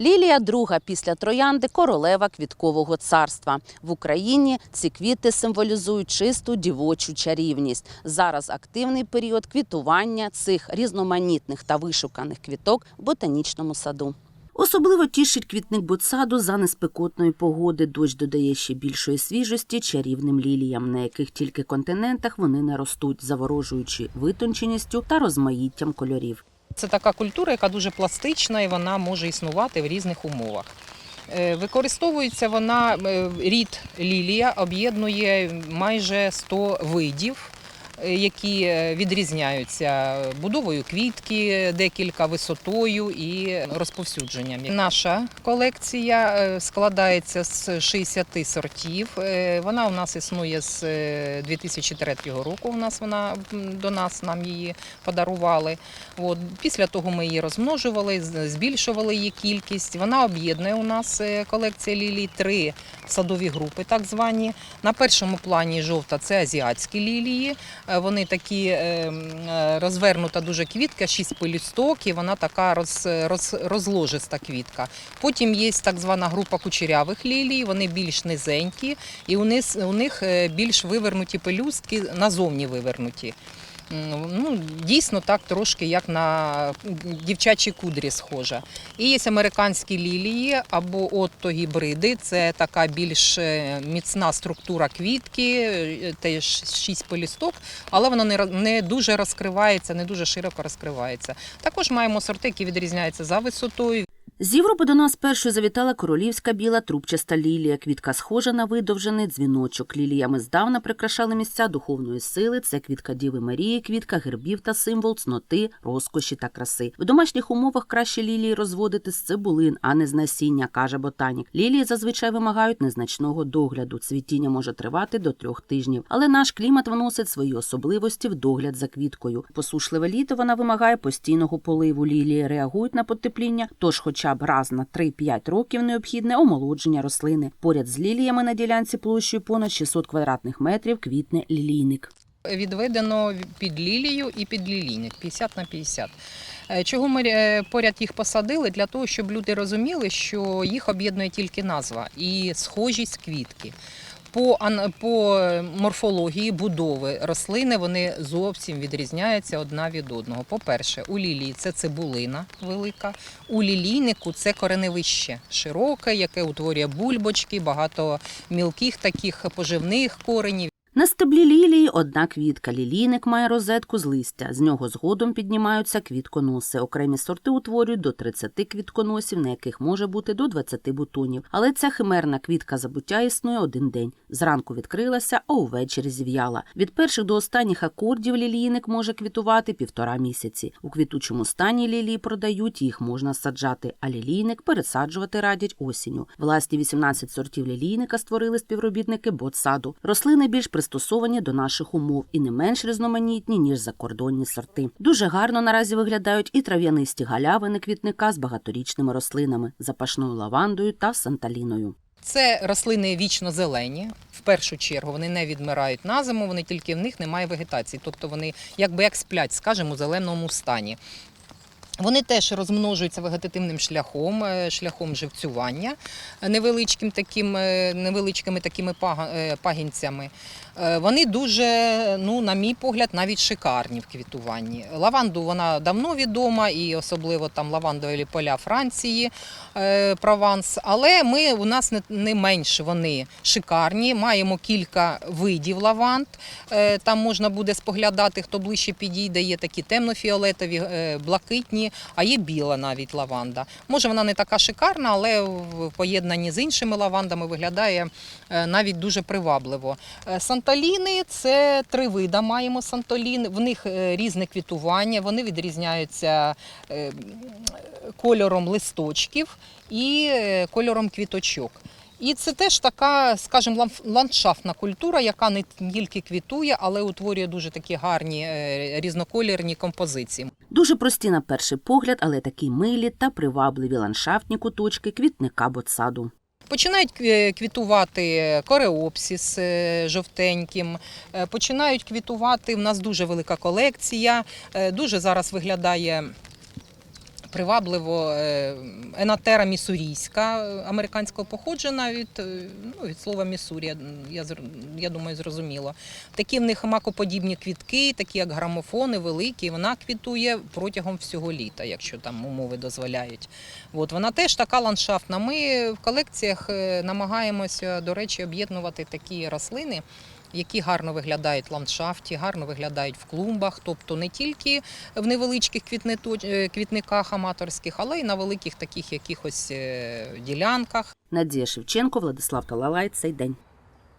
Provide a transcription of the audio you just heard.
Лілія друга після троянди королева квіткового царства. В Україні ці квіти символізують чисту дівочу чарівність. Зараз активний період квітування цих різноманітних та вишуканих квіток в ботанічному саду. Особливо тішить квітник ботсаду за неспекотної погоди. Дощ додає ще більшої свіжості чарівним ліліям, на яких тільки континентах вони не ростуть, заворожуючи витонченістю та розмаїттям кольорів. Це така культура, яка дуже пластична і вона може існувати в різних умовах. Е, Використовується вона е, рід лілія, об'єднує майже 100 видів, які е, відрізняються будовою квітки, декілька висотою і розповсюдженням. Наша колекція е, складається з 60 сортів. Е, Вона у нас існує з е, 2003 року. У нас вона до нас нам її подарували. От після того ми її розмножували, збільшували її кількість. Вона об'єднує у нас колекція лілій три садові групи, так звані. На першому плані жовта це азіатські лілії. Е, Вони такі е, е, розвернута дуже квітка, шість пилісток, і вона така роз, роз, розложиста квітка. Потім є так звана група кучерявих лілій, вони більш низенькі, і у них, більш вивернуті пелюстки, назовні вивернуті. Ну, дійсно так трошки як на дівчачі кудрі схожа. І є американські лілії або отто гібриди. Це така більш е, міцна структура квітки, е, теж шість полісток, але вона не дуже розкривається, не дуже широко розкривається. Також маємо сорти, які відрізняються за висотою, З Європи до нас першою завітала королівська біла трубчаста лілія. Квітка схожа на видовжений дзвіночок. Ліліями здавна прикрашали місця духовної сили. Це квітка Діви Марії, квітка гербів та символ цноти, розкоші та краси. В домашніх умовах краще лілії розводити з цибулин, а не з насіння, каже ботанік. Лілії зазвичай вимагають незначного догляду. Цвітіння може тривати до трьох тижнів. Але наш клімат вносить свої особливості в догляд за квіткою. Посушливе літо вона вимагає постійного поливу. Лілії реагують на потепління, тож, хоча б раз на 3-5 років необхідне омолодження рослини. Поряд з ліліями на ділянці площею понад 600 квадратних метрів квітне лілійник. відведено під лілію і під лілійник 50 на 50. Е, Чого ми е, поряд їх посадили? Для того, щоб люди розуміли, що їх об'єднує тільки назва і схожість квітки. По, по морфології будови рослини вони зовсім відрізняються одна від одного. По-перше, у лілії це цибулина велика, у лілійнику це кореневище широке, яке утворює бульбочки, багато мілких таких поживних коренів. Стеблі лілії одна квітка. Лілійник має розетку з листя. З нього згодом піднімаються квітконоси. Окремі сорти утворюють до 30 квітконосів, на яких може бути до 20 бутонів. Але ця химерна квітка забуття існує один день. Зранку відкрилася, а увечері зів'яла. Від перших до останніх акордів лілійник може квітувати півтора місяці. У квітучому стані лілії продають, їх можна саджати, а лілійник пересаджувати радять осінню. Власні 18 сортів лілійника створили співробітники ботсаду. Рослини більш пристосовані до наших умов і не менш різноманітні, ніж закордонні сорти. Дуже гарно наразі виглядають і трав'янисті галявини квітника з багаторічними рослинами, запашною лавандою та санталіною. Це рослини вічно зелені. В першу чергу вони не відмирають на зиму, вони тільки в них немає вегетації, тобто вони якби як сплять, скажімо, у зеленому стані. Вони теж розмножуються вегетативним шляхом, е, шляхом живцювання е, невеличким таким, е, невеличкими такими пагінцями. Вони дуже, ну, на мій погляд, навіть шикарні в квітуванні. Лаванду вона давно відома, і особливо там лавандові поля Франції, Прованс. Але ми у нас не, менш вони шикарні. Маємо кілька видів лаванд. Там можна буде споглядати, хто ближче підійде. Є такі темно-фіолетові, е, а є біла навіть лаванда. Може, вона не така шикарна, але в поєднанні з іншими лавандами виглядає е, навіть дуже привабливо. Е, Санталіни це три вида. Маємо санталіни. В них е, різне квітування, вони відрізняються кольором листочків і кольором квіточок. І це теж така, скажімо, ландшафтна культура, яка не тільки квітує, але утворює дуже такі гарні різноколірні композиції. Дуже прості на перший погляд, але такі милі та привабливі ландшафтні куточки квітника ботсаду. Починають е, квітувати кореопсіс е, жовтеньким, е, починають квітувати. У нас дуже велика колекція, е, дуже зараз виглядає привабливо е, енатера місурійська, е, американського походження від, е, ну, від слова місурія, я, я думаю, зрозуміло. Такі в них макоподібні квітки, такі як грамофони, великі. Вона квітує протягом всього літа, якщо там умови дозволяють. От, вона теж така ландшафтна. Ми в колекціях намагаємося, до речі, об'єднувати такі рослини. Які гарно виглядають в ландшафті, гарно виглядають в клумбах, тобто не тільки в невеличких е, квітниках аматорських, але й на великих таких якихось е, ділянках. Надія Шевченко, Владислав Талалай. Цей день.